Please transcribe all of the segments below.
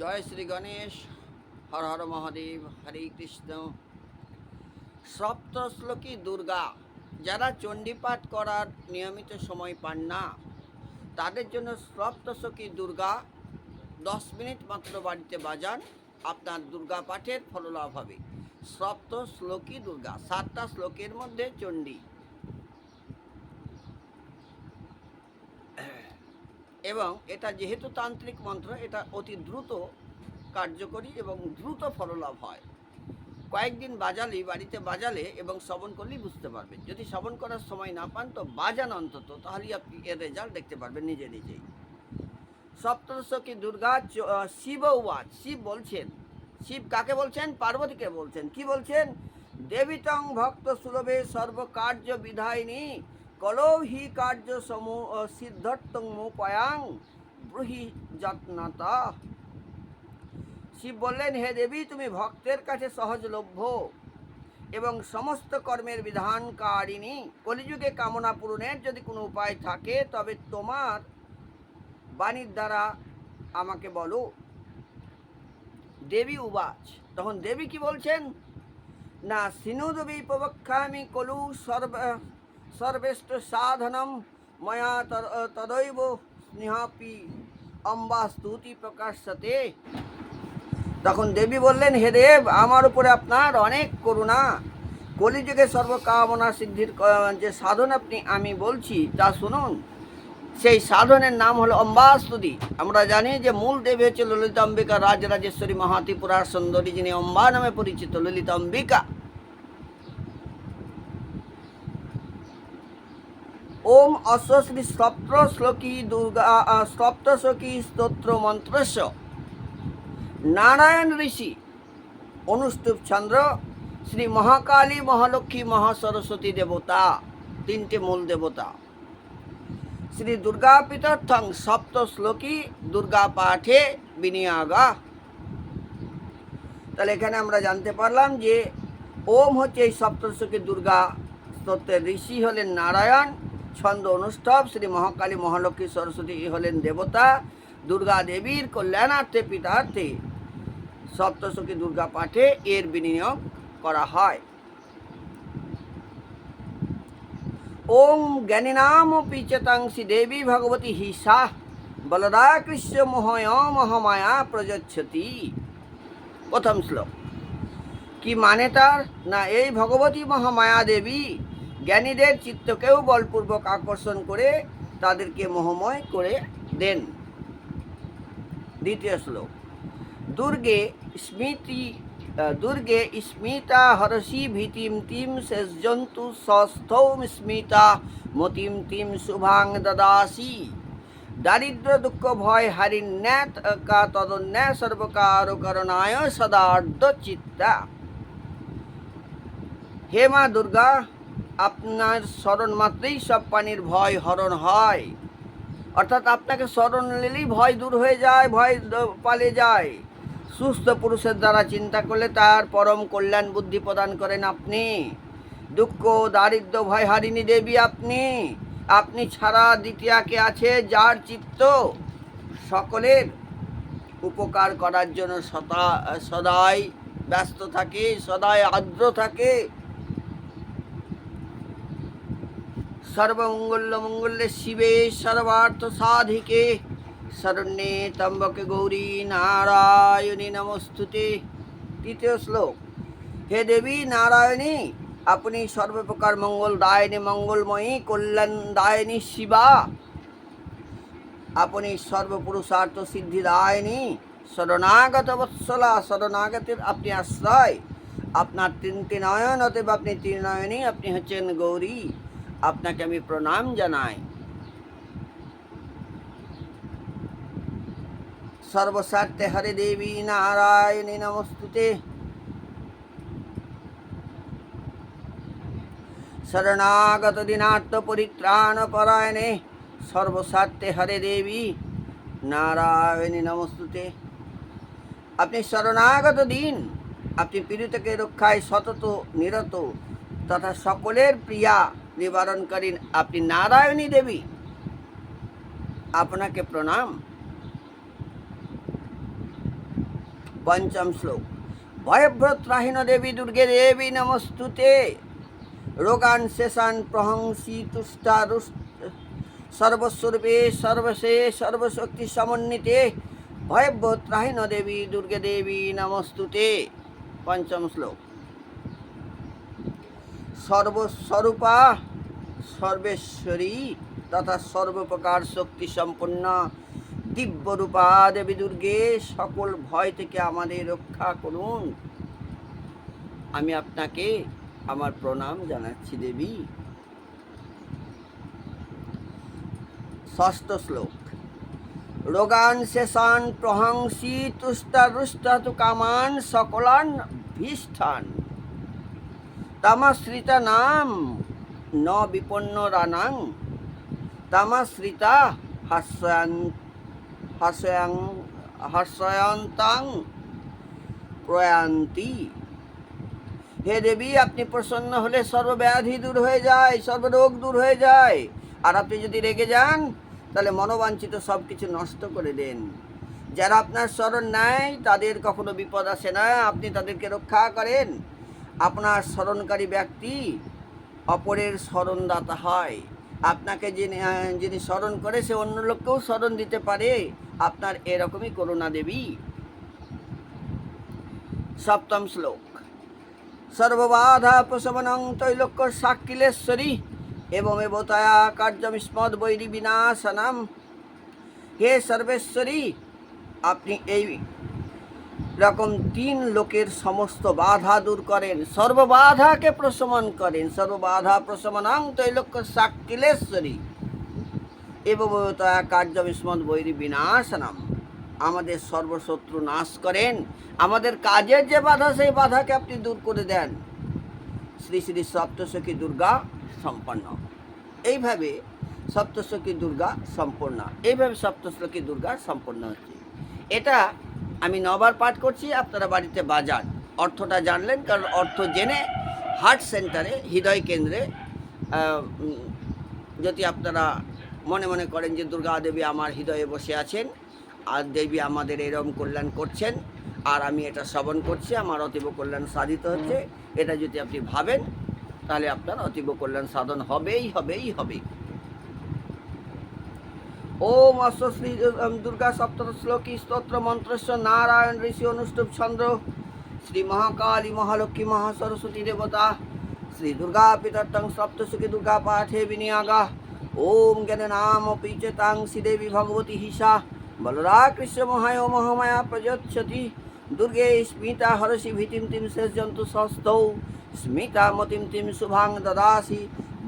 জয় শ্রী গণেশ, হর হর মহাদেব, হরে কৃষ্ণ। সপ্তশ্লোকী দুর্গা, যারা চণ্ডীপাঠ করার নিয়মিত সময় পান না, তাদের জন্য সপ্তশ্লোকী দুর্গা দশ মিনিট মাত্র বাড়িতে বাজান, আপনার দুর্গা পাঠের ফললাভ হবে। সপ্ত শ্লোকী দুর্গা, সাতটা শ্লোকের মধ্যে চণ্ডী। এবং এটা যেহেতু তান্ত্রিক মন্ত্র, এটা অতি দ্রুত কার্যকরী এবং দ্রুত ফললাভ হয়। কয়েকদিন বাজালেই, বাড়িতে বাজালে এবং শ্রবণ করলেই বুঝতে পারবেন। যদি শ্রবণ করার সময় না পান, তো বাজান অন্তত, তাহলেই আপনি এর রেজাল্ট দেখতে পারবেন নিজে নিজেই। সপ্তদশী দুর্গা শিব ওয়াজ শিব বলছেন, শিব কাকে বলছেন? পার্বতীকে বলছেন। কি বলছেন? দেবীতং ভক্ত সুলভে সর্বকার্য বিধায়িনী কলৌ হি কার্য সমু সিদ্ধার্থং ব্রুহি যত্নতা শিব বললেন হে দেবী তুমি ভক্তের কাছে সহজলভ্য এবং সমস্ত কর্মের বিধানকারিণী কলিযুগে কামনা পূরণের যদি কোনো উপায় থাকে, তবে তোমার বাণীর দ্বারা আমাকে বলো। দেবী উবাচ। তখন দেবী কি বলছেন? না সিনুদেবী প্রবক্ষামি কলু সর্ব সর্বেষ্ট ময়া তদ- তদৈব স্নেহাপি অম্বা স্তুতি প্রকাশতে তখন দেবী বললেন, হে দেব, আমার উপরে আপনার অনেক করুণা। কলিযুগে সর্বকামনা সিদ্ধির যে সাধন আপনি, আমি বলছি, তা শুনুন। সেই সাধনের নাম হলো অম্বাস্তুতি আমরা জানি যে মূল দেবী হচ্ছে ললিত অম্বিকা রাজরাজেশ্বরী মহাত্রিপুরার সুন্দরী, যিনি অম্বা নামে পরিচিত ললিত ওম অশ্বশ্রী সপ্ত শ্লোকী দুর্গা আহ, সপ্তশ্লোকী স্তোত্র মন্ত্রস্য। নারায়ণ ঋষি অনুষ্টুপ চন্দ্র শ্রী মহাকালী মহালক্ষ্মী মহাসরস্বতী দেবতা তিনটে মূল দেবতা। শ্রী দুর্গা পিতর্থং সপ্ত শ্লোকী দুর্গা পাঠে বিনিয়োগা। তাহলে এখানে আমরা জানতে পারলাম যে ওম হচ্ছে এই সপ্তশ্লোকী দুর্গা স্তোত্রের ঋষি হলেন নারায়ণ। ছন্দ অনুষ্ঠব শ্রী মহাকালী মহালক্ষ্মী সরস্বতী হলেন দেবতা, দুর্গা দেবীর কল্যাণার্থে, পিতার্থে সপ্তশকী দুর্গা পাঠে এর বিনিয়োগ করা হয়। ওম জ্ঞানীনাম পিচতাংসি দেবী ভগবতী হিসা বলদা কৃষ্ণ মোহয় মহামায়া প্রযচ্ছতি। প্রথম শ্লোক। কি মানে তার? না এই ভগবতী মহামায়া দেবী জ্ঞানীদের চিত্তকেও বলপূর্বক আকর্ষণ করে তাদেরকে মোহময় করে দেন। দ্বিতীয় শ্লোক। দুর্গে স্মৃতি, দুর্গে স্মিতা হরসি ভীতিম তিম শেষজন্তু সস্থৌ স্মিতা মতিম তিম শুভাং দদাসি। দারিদ্র দুঃখ ভয় হারিণ্যাত কা তদন্যায় সর্বকার করণায় সদার্ধ চিত্তা। হে মা দুর্গা আপনার স্মরণ মাত্রেই সব পানির ভয় হরণ হয়। অর্থাৎ আপনাকে স্মরণ নিলেই ভয় দূর হয়ে যায়, ভয় পালিয়ে যায়। সুস্থ পুরুষের দ্বারা চিন্তা করলে তার পরম কল্যাণ বুদ্ধি প্রদান করেন আপনি। দুঃখ, দারিদ্র ভয় হারিণী দেবী আপনি। আপনি ছাড়া দ্বিতীয়াকে আছে যার চিত্ত সকলের উপকার করার জন্য সদা সদাই ব্যস্ত থাকে, সদাই আর্দ্র থাকে। সর্বমঙ্গল মঙ্গলে শিবে, সর্বার্থ সাধিকে। শরণ্যে তম্বকে গৌরী নারায়ণী নমস্তুতে। তৃতীয় শ্লোক। হে দেবী নারায়ণী, আপনি সর্বপ্রকার মঙ্গল দায়নী, মঙ্গলময়ী, কল্যাণ দায়নী, শিবা। আপনি সর্বপুরুষার্থ সিদ্ধি দায়নী, শরণাগত বৎসলা, শরণাগতের আপনি আশ্রয়। আপনার তিনটি নয়ন, অতএব আপনি তিন নয়নী আপনি হচ্ছেন গৌরী। আপনাকে আমি প্রণাম জানাই। সর্বস্বার্থে হরে দেবী নারায়ণী নমস্তুতে। শরণাগত দিনার্থ পরিত্রাণ পরায়ণে সর্বস্বার্থে হরে দেবী নারায়ণী নমস্তুতে। আপনি শরণাগত দিন, আপনি পীড়িতকে রক্ষায় সতত, নিরত, তথা সকলের প্রিয়া নিবারণকারী আপনি নারায়ণী দেবী। আপনাকে প্রণাম। পঞ্চম শ্লোক। ভয়ভ্রত্রাহীন দেবী, দুর্গে দেবী, নমস্তুতে। রোগান শেষান প্রহংসি তুষ্টা সর্বস্বরূপে, সর্বশে, সর্বশক্তি সমন্বিতে। ভয়ভ্রত্রাহীন দেবী, দুর্গে দেবী, নমস্তুতে। পঞ্চম শ্লোক। সর্বস্বরূপা সর্বেশ্বরী তথা সর্বপ্রকার শক্তি সম্পন্ন দিব্যরূপা দেবী দুর্গে, সকল ভয় থেকে আমাদের রক্ষা করুন। আমি আপনাকে আমার প্রণাম জানাচ্ছি দেবী। ষষ্ঠ শ্লোক। রোগান শেষান প্রহংসি তু কামান সকলান ভীষ্ঠান। তামাশ্রিতা নাম ন বিপন্ন রানাং তামাশ্রিতা হাস্যান হাস্যাং হাস্যান্তাং প্রয়ান্তি। হে দেবী, আপনি প্রসন্ন হলে সর্বব্যাধি দূর হয়ে যায়, সর্বরোগ দূর হয়ে যায়। আর আপনি যদি রেগে যান, তাহলে মনোবাঞ্ছিত সব কিছু নষ্ট করে দেন। যারা আপনার স্মরণ নেয়, তাদের কখনো বিপদ আসে না, আপনি তাদেরকে রক্ষা করেন। আপনার স্মরণকারী ব্যক্তি অপরের স্মরণদাতা হয়। আপনাকে যিনি যিনি স্মরণ করে সে অন্য লোককেও স্মরণ দিতে পারে। আপনার এরকমই করুণা দেবী। সপ্তম শ্লোক। সর্ববাধা প্রশমনং তৈলক্য সাক্ষিলেশ্বরী এবং এবতয়া কার্যমিস্মদ বৈরী বিনাশনাম। হে সর্বেশ্বরী, আপনি এই রকম তিন লোকের সমস্ত বাধা দূর করেন, সর্ববাধাকে প্রশমন করেন, সর্ববাধা প্রশমনাং তৈলক্য সাক্ষিলেশ্বরী। এবং তয়া কার্য বিস্মদ বৈরী বিনাশনাম। আমাদের সর্বশত্রু নাশ করেন। আমাদের কাজের যে বাধা, সেই বাধাকে আপনি দূর করে দেন। শ্রী শ্রী সপ্তশখী দুর্গা সম্পন্ন। এইভাবে সপ্তশখী দুর্গা সম্পূর্ণ এইভাবে সপ্তশখী দুর্গা সম্পন্ন হচ্ছে। এটা আমি নবার পাঠ করছি, আপনারা বাড়িতে বাজান। অর্থটা জানলেন, কারণ অর্থ জেনে হার্ট সেন্টারে, হৃদয় কেন্দ্রে যদি আপনারা মনে মনে করেন যে দুর্গা দেবী আমার হৃদয়ে বসে আছেন, আর দেবী আমাদের এরম কল্যাণ করছেন, আর আমি এটা শ্রবণ করছি, আমার অতীব কল্যাণ সাধিত হচ্ছে, এটা যদি আপনি ভাবেন, তাহলে আপনার অতীব কল্যাণ সাধন হবেই হবেই হবে ওম অশ্ব শ্রী উম, দুর্গা সপ্তম শ্লোকী স্তোত্র মন্ত্রস্য নারায়ণ ঋষি অনুষ্ঠুপ চন্দ্র শ্রী মহাকালী মহালক্ষ্মী মহাসরস্বতী দেবতা শ্রী দুর্গা পিতর্তং সপ্তসুখী দুর্গা পাঠে বিনিয়াগা ওম জ্ঞান নাম পিচতাং শ্রীদেবী ভগবতী হিসা বলরা কৃষ্ণ মহায় মহামায়া প্রযচ্ছতি দুর্গে স্মিতা হরসি ভীতিম তিম শেষ জন্তু সস্তৌ স্মিতা মতিম তিম শুভাং দদাসি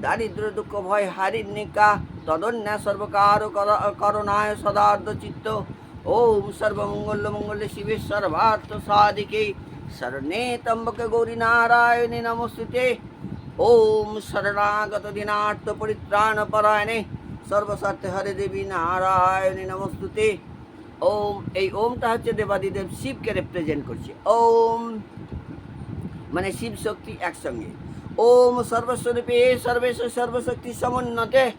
দারিদ্র দুঃখ ভয় হারিণিকা তদন্য সর্বকার কর- করুণায় সদার্ধ চিত্ত ওম সর্বমঙ্গল মঙ্গলে শিবে সর্বার্থ সাধিকে। শরণে তম্বকে গৌরী নারায়ণী নমস্তুতে। ওম শরণাগত দিনার্থ পরিত্রাণ পরায়ণে সর্বস্বার্থে হরে দেবী নারায়ণী নমস্তুতে। ওম, এই ওমটা হচ্ছে দেবাদিদেব শিবকে রিপ্রেজেন্ট করছে। ওম মানে শিব শক্তি একসঙ্গে। ওম সর্বস্বরূপে সর্বেশ সর্বশক্তি সমুন্নতে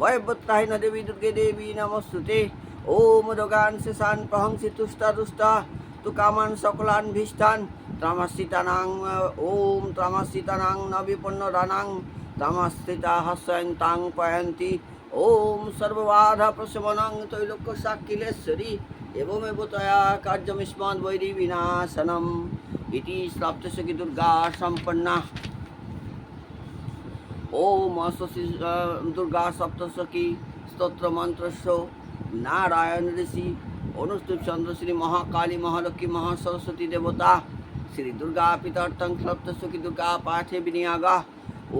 ভয়ভত্রাহিন দেবী দুর্গে দেবী নমস্তুতে ওম রোগান শেষান প্রহংসি তুষ্টা তুষ্টা তু কামান সকলান ভীষ্ঠান ত্রামাশ্রিতানাং ওম ত্রামাশ্রিতানাং ন বিপন্ন রানাং ত্রামাশ্রিতা হাস্যন্তাং পয়ন্তি। ওম সর্ববাধা প্রশমনং তৈলোক্য সাক্ষিলেশ্বরী। এবমেব তয়া কার্যমিস্মাদ বৈরী বিনাশনম। ইতি সপ্তশকী দুর্গা সম্পন্না। ওম অশ্বসী দুর্গা সপ্তশকী স্তোত্র মন্ত্রস্য, নারায়ণ ঋষি অনুষ্ঠুপ চন্দ্র শ্রী মহাকালী মহালক্ষ্মী মহাসরস্বতী দেবতা, শ্রী দুর্গা পিতর্থং সপ্তশকী দুর্গা পাঠে বিনিয়াগা,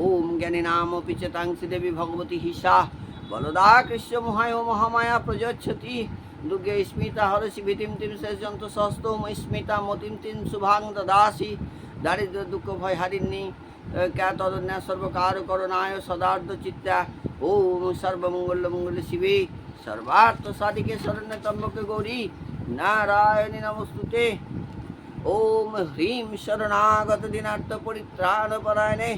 ওম জ্ঞানী নাম পিচতাং শ্রীদেবী ভগবতী হিসা, বলদা কৃষ্ণ মহায় মহামায়া প্রযচ্ছতি, দুর্গে স্মিতা হরসি ভীতিম তিম শেষন্ত সস্তম স্মিতা মতিম তিম শুভাং দদাসি দারিদ্র দুঃখ ভয় হারিণী ক্যা তদন্যা সর্বকার করুণায় সদার্ধ চিত্তা ওম সর্বমঙ্গল মঙ্গল শিবে সর্বার্থ সাধিকে শরণ্য তম্বকে গৌরী নারায়ণী নমস্তুতে ওম হ্রিম শরণাগত দিনার্থ পরিত্রাণ পরায়ণে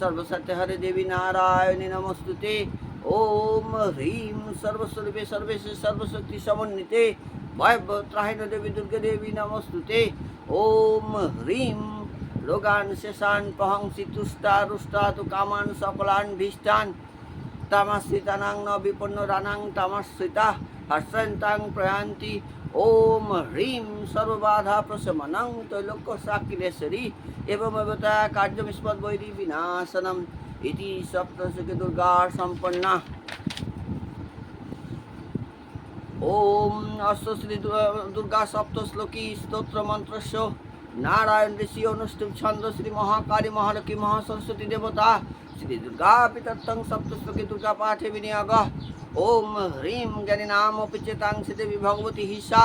সর্বসত্য হরে দেবী নারায়ণী নমস্তুতে ওম হ্রিম সর্বস্বরূপে সর্বেশ সর্বশক্তি সমন্বিতে ভয়ভ্রাহিন দেবী দুর্গে দেবী নমস্তুতে ওম হ্রিম রোগান শেষান প্রহংসি তুষ্টা রুষ্টা তু কামান সকলান ভীষ্টান তামাশ্রিতানাং ন বিপন্ন রানাং তামাশ্রিতা হর্ষন্তাং প্রয়ান্তি ওম হ্রিম সর্ববাধা প্রশমনং তৈলোক্য এবমেব তয়া কার্যমিষ্পদ বৈরী বিনাশনম ইতি সপ্তশকে দুর্গা সম্পন্না ওম অষ্টশ্রী দুর্গা সপ্তশ্লোকী স্তোত্র মন্ত্রস্য নারায়ণ ঋষি অনুষ্ঠিত ছন্দ শ্রী মহাকালী মহালক্ষ্মী মহাসরস্বতী দেবতা শ্রী দুর্গা পিতত্তং সপ্তশ্লোকী দুর্গা পাঠে বিনিয়োগ ওম হ্রিম জ্ঞানী নাম অপিচেতাং শ্রীদেবী ভগবতী হিসা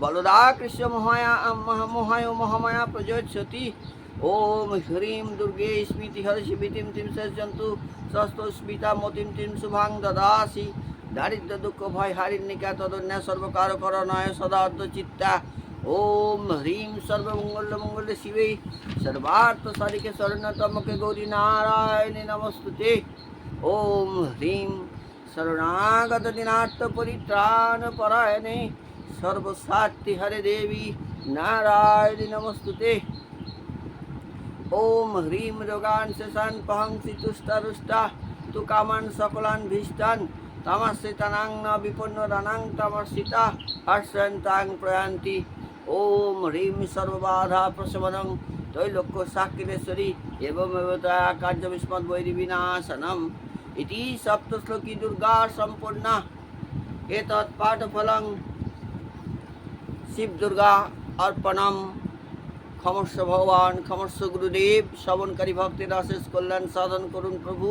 বলদা কৃষ্ণ মহায়া মহ- মহায় মহামায়া প্রযোজ্যতি ওম হ্রিম দুর্গে স্মৃতি হর্ষি বিতিম তিম সজ্জন্তু সস্ত স্মিতা মতিম তিম শুভাং দদাসি দারিদ্র দুঃখ ভয় হারিণিকা তদন্যা সর্বকার করণায় সদার্থ চিত্তা ওম হ্রিম সর্বমঙ্গল মঙ্গল শিবে সর্বার্থ সারিকে শরণতমকে গৌরী নারায়ণে নমস্তুতে। ওম হ্রিম শরণাগত দিনার্থ পরিত্রাণ পরায়ণে সর্বসাত্তি হরে দেবী নারায়ণী নমস্তুতে। ওম হ্রিম রোগান শেষান পহংসি তুষ্টারুষ্টা তু কামান সকলান ভীষ্টান তামাশ্রিতানাং ন বিপন্ন রানাং তামাশ্রিতা হর্ষন্তাং প্রয়ান্তি। ওম হ্রিম সর্ববাধা প্রশমনং তৈলোক্য সাক্ষিরেশ্বরী এবং কার্য বিস্মদ বৈরি বিনাশনম ইতি সপ্তশ্লোকী দুর্গা সম্পূর্ণা এতৎ পাঠফলং শিব দুর্গা অর্পণম ক্ষমস্ব ভগবান ক্ষমস্ব গুরুদেব শ্রবণকারী ভক্তের অশেষ কল্যাণ সাধন করুন প্রভু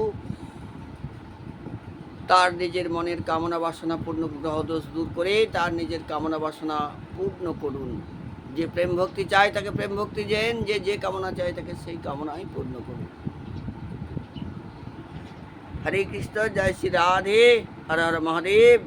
তার নিজের মনের কামনা বাসনা পূর্ণ গ্রহ দোষ দূর করে তার নিজের কামনা বাসনা পূর্ণ করুন। যে প্রেম ভক্তি চায় তাকে প্রেম ভক্তি দেন, যে যে কামনা চায় তাকে সেই কামনাই পূর্ণ করুন। হরে কৃষ্ণ, জয় শ্রী রাধে, হর হর মহাদেব।